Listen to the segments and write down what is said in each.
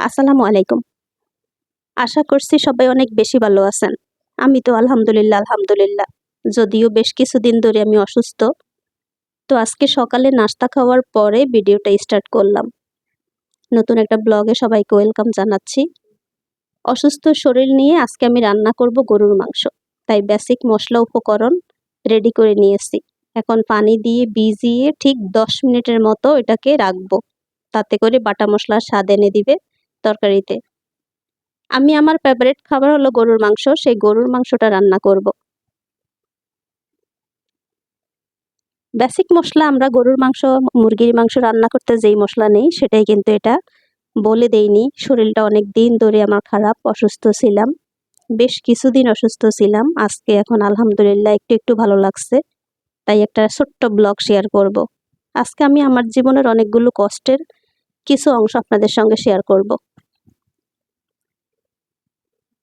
আসসালামু আলাইকুম। আশা করছি সবাই অনেক বেশি ভালো আছেন। আমি তো আলহামদুলিল্লাহ আলহামদুলিল্লাহ। যদিও বেশ কিছুদিন ধরে আমি অসুস্থ। তো আজকে সকালে নাস্তা খাওয়ার পরে ভিডিওটা স্টার্ট করলাম। নতুন একটা ব্লগে সবাইকে ওয়েলকাম জানাচ্ছি। অসুস্থ শরীর নিয়ে আজকে আমি রান্না করব গরুর মাংস। তাই বেসিক মশলা উপকরণ রেডি করে নিয়েছি। এখন পানি দিয়ে ভিজিয়ে ঠিক দশ মিনিটের মতো এটাকে রাখব। তাতে করে বাটা মশলার স্বাদ এনে দিবে। তরকারিতে। আমি আমার ফেভারিট খাবার হলো গরুর মাংস, সেই গরুর মাংসটা রান্না করব। বেসিক মশলা, আমরা গরুর মাংস, মুরগির মাংস রান্না করতে যেই মশলা নেই, সেটাই কিন্তু এটা। বলে দেইনি, শরীরটা অনেক দিন ধরে আমার খারাপ, অসুস্থ ছিলাম। বেশ কিছুদিন অসুস্থ ছিলাম, আজকে এখন আলহামদুলিল্লাহ একটু একটু ভালো লাগছে। তাই একটা ছোট্ট ব্লগ শেয়ার করব। আজকে আমি আমার জীবনের অনেকগুলো কষ্টের কিছু অংশ আপনাদের সঙ্গে শেয়ার করব।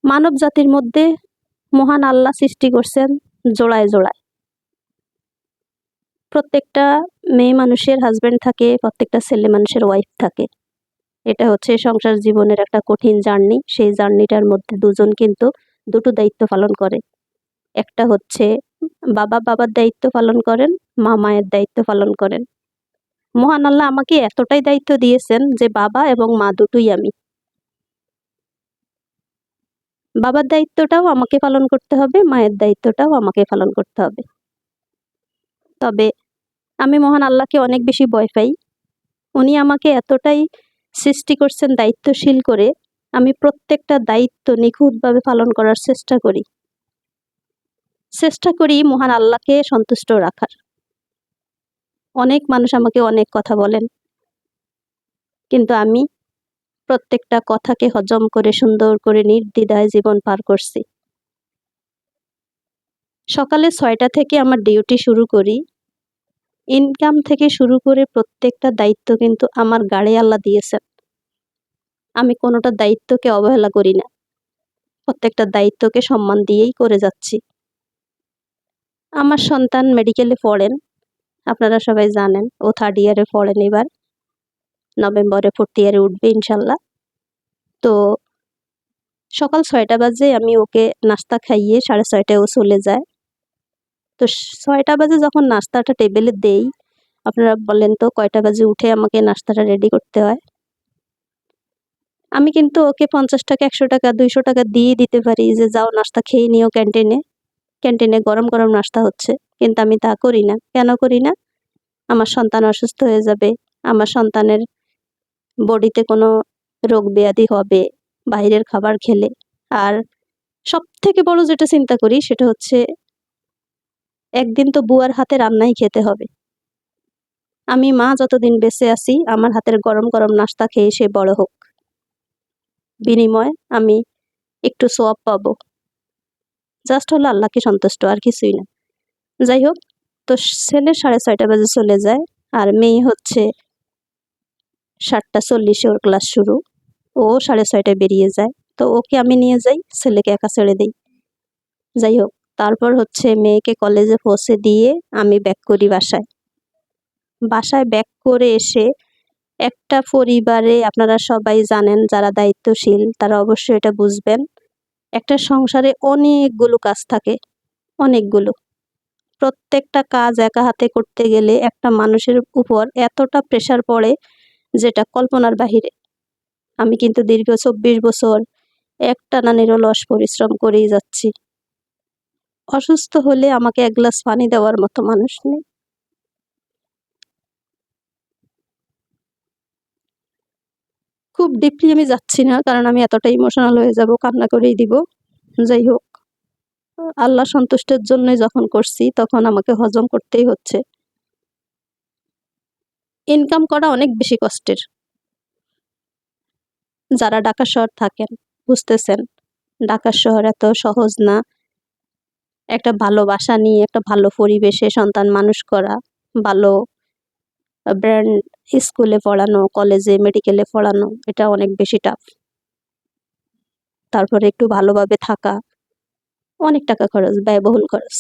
মানব জাতির মধ্যে মহান আল্লাহ সৃষ্টি করছেন জোড়ায় জোড়ায়। প্রত্যেকটা মেয়ে মানুষের হাজব্যান্ড থাকে, প্রত্যেকটা ছেলে মানুষের ওয়াইফ থাকে। এটা হচ্ছে সংসার জীবনের একটা কঠিন জার্নি সেই জার্নিটার মধ্যে দুজন কিন্তু দুটো দায়িত্ব পালন করে। একটা হচ্ছে বাবা, বাবার দায়িত্ব পালন করেন, মা, মায়ের দায়িত্ব পালন করেন। মহান আল্লাহ আমাকে এতটাই দায়িত্ব দিয়েছেন যে বাবা এবং মা দুটোই আমি। বাবার দায়িত্বটাও আমাকে পালন করতে হবে, মায়ের দায়িত্বটাও আমাকে পালন করতে হবে। তবে আমি মহান আল্লাহকে অনেক বেশি ভয় পাই। উনি আমাকে এতটাই সৃষ্টি করছেন দায়িত্বশীল করে, আমি প্রত্যেকটা দায়িত্ব নিখুঁতভাবে পালন করার চেষ্টা করি। চেষ্টা করি মহান আল্লাহকে সন্তুষ্ট রাখার। অনেক মানুষ আমাকে অনেক কথা বলেন। কিন্তু আমি প্রত্যেকটা কথাকে হজম করে সুন্দর করে নির্দ্বিধায় জীবন পার করছি। সকালে ছয়টা থেকে আমার ডিউটি শুরু করি। ইনকাম থেকে শুরু করে প্রত্যেকটা দায়িত্ব কিন্তু আমার গাড়ি আল্লাহ দিয়েছেন। আমি কোনোটা দায়িত্বকে অবহেলা করি না। প্রত্যেকটা দায়িত্বকে সম্মান দিয়েই করে যাচ্ছি। আমার সন্তান মেডিকেলে পড়েন। আপনারা সবাই জানেন, ও থার্ড ইয়ারে পড়েন এবার। নভেম্বরে ফোর্থ ইয়ারে উঠবে ইনশাল্লাহ। তো সকাল ছয়টা বাজে আমি ওকে নাস্তা খাইয়ে সাড়ে ছয়টায় ও চলে যায়। তো ছয়টা বাজে যখন নাস্তাটা টেবিলে দেই, আপনারা বলেন তো কয়টা বাজে উঠে আমাকে নাস্তাটা রেডি করতে হয়? আমি কিন্তু ওকে পঞ্চাশ টাকা, একশো টাকা, দুইশো টাকা দিয়ে দিতে পারি যে যাও নাস্তা খেয়ে নিও ক্যান্টিনে ক্যান্টিনে গরম গরম নাস্তা হচ্ছে। কিন্তু আমি তা করি না। কেন করি না? আমার সন্তান অসুস্থ হয়ে যাবে। আমার সন্তানের বডিতে কোনো রোগ ব্যাধি হবে, বাইরের খাবার খেলে। আর সব থেকে বড় যেটা চিন্তা করি সেটা হচ্ছে একদিন তো বুয়ার হাতে রান্নাই খেতে হবে। আমি মা যতদিন বেঁচে আছি, আমার হাতের গরম গরম নাস্তা খেয়ে সে বড় হোক। বিনিময় আমি একটু সোয়াব পাবো। জাস্ট হলো আল্লাহকে সন্তুষ্ট, আর কিছুই না। যাই হোক, তো ছেলে সাড়ে ছয়টা বাজে চলে যায়, আর মেয়ে হচ্ছে সাতটা চল্লিশে ওর ক্লাস শুরু। ও সাড়ে ছয়টায় বেরিয়ে যায়। তো ওকে আমি নিয়ে যাই, ছেলেকে একা ছেড়ে দিই। যাই হোক, তারপর হচ্ছে মেয়েকে কলেজে পৌঁছে দিয়ে আমি ব্যাক করি বাসায়। বাসায় ব্যাক করে এসে একটা পরিবারে আপনারা সবাই জানেন যারা দায়িত্বশীল, তারা অবশ্যই এটা বুঝবেন। একটা সংসারে অনেকগুলো কাজ থাকে, অনেকগুলো। প্রত্যেকটা কাজ একা হাতে করতে গেলে একটা মানুষের উপর এতটা প্রেশার পড়ে যেটা কল্পনার বাহিরে। আমি কিন্তু দীর্ঘ চব্বিশ বছর একটানা নিরলস পরিশ্রম করেই যাচ্ছি। অসুস্থ হলে আমাকে এক গ্লাস পানি দেওয়ার মতো মানুষ নেই। খুব ডিপলি আমি যাচ্ছি না, কারণ আমি এতটা ইমোশনাল হয়ে যাব, কান্না করেই দিব। যাই হোক, আল্লাহ সন্তুষ্টের জন্যই যখন করছি, তখন আমাকে হজম করতেই হচ্ছে। ইনকাম করা অনেক বেশি কষ্টের। যারা ঢাকা শহর থাকেন, বুঝতেছেন, ঢাকা শহর এত সহজ না। একটা ভালো বাসা নিয়ে, একটা ভালো পরিবেশে সন্তান মানুষ করা, ভালো ব্র্যান্ড স্কুলে পড়ানো কলেজে মেডিকেলে পড়ানো, এটা অনেক বেশি টাফ তারপরে একটু ভালোভাবে থাকা, অনেক টাকা খরচ, ব্যয়বহুল খরচ।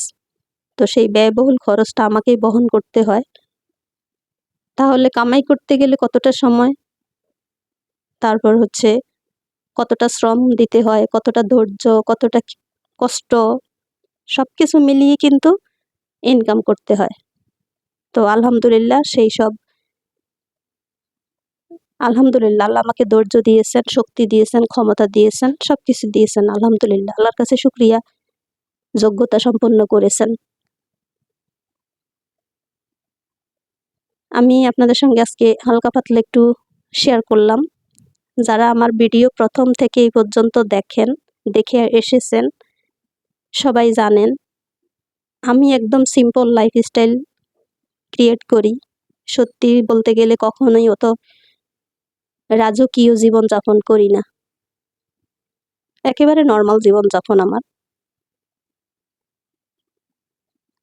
তো সেই ব্যয়বহুল খরচটা আমাকেই বহন করতে হয়। তাহলে কামাই করতে গেলে কতটা সময়? তারপর হচ্ছে কতটা শ্রম দিতে হয়, কতটা ধৈর্য, কতটা কষ্ট সব কিছু মিলিয়ে কিন্তু ইনকাম করতে হয়। তো আলহামদুলিল্লাহ সেই সব আলহামদুলিল্লাহ, আল্লাহ আমাকে ধৈর্য দিয়েছেন, শক্তি দিয়েছেন, ক্ষমতা দিয়েছেন সব কিছু দিয়েছেন, আলহামদুলিল্লাহ। আল্লাহর কাছে শুক্রিয়া, যোগ্যতা সম্পন্ন করেছেন। আমি আপনাদের সঙ্গে আজকে হালকা পাতলা একটু শেয়ার করলাম। যারা আমার ভিডিও প্রথম থেকে এই পর্যন্ত দেখেন, দেখে এসেছেন, সবাই জানেন, আমি একদম সিম্পল লাইফস্টাইল ক্রিয়েট করি। সত্যি বলতে গেলে কখনোই অত রাজকীয় জীবনযাপন করি না। একেবারে নর্মাল জীবনযাপন আমার।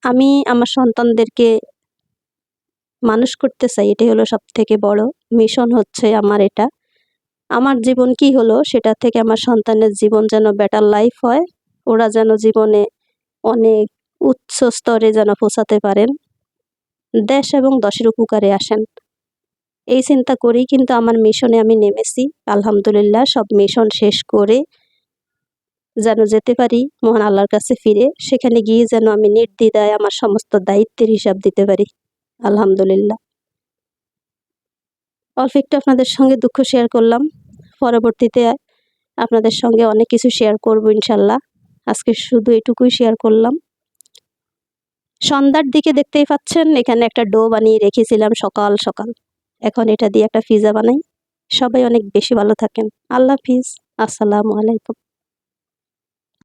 আমি আমার সন্তানদেরকে মানুষ করতে চাই, এটাই হলো সব থেকে বড় মিশন হচ্ছে আমার এটা। আমার জীবন কি হলো সেটা থেকে আমার সন্তানের জীবন যেন বেটার লাইফ হয়, ওরা যেন জীবনে অনেক উচ্চ স্তরে যেন পৌঁছাতে পারেন, দেশ এবং দশের উপকারে আসেন। এই চিন্তা করেই কিন্তু আমার মিশনে আমি নেমেছি। আলহামদুলিল্লাহ, সব মিশন শেষ করে যেন যেতে পারি, মহান আল্লাহর কাছে ফিরে, সেখানে গিয়ে যেন আমি নির্দ্বিধায় আমার সমস্ত দায়িত্বের হিসাব দিতে পারি। আলহামদুলিল্লাহ। অল্প একটু আপনাদের সঙ্গে দুঃখ শেয়ার করলাম। পরবর্তীতে আপনাদের সঙ্গে অনেক কিছু শেয়ার করব ইনশাল্লাহ। আজকে শুধু এটুকুই শেয়ার করলাম। সন্ধ্যার দিকে দেখতেই পাচ্ছেন, এখানে একটা ডো বানিয়ে রেখেছিলাম সকাল সকাল। এখন এটা দিয়ে একটা পিজা বানাই। সবাই অনেক বেশি ভালো থাকেন। আল্লাহ হাফিজ। আসসালামু আলাইকুম।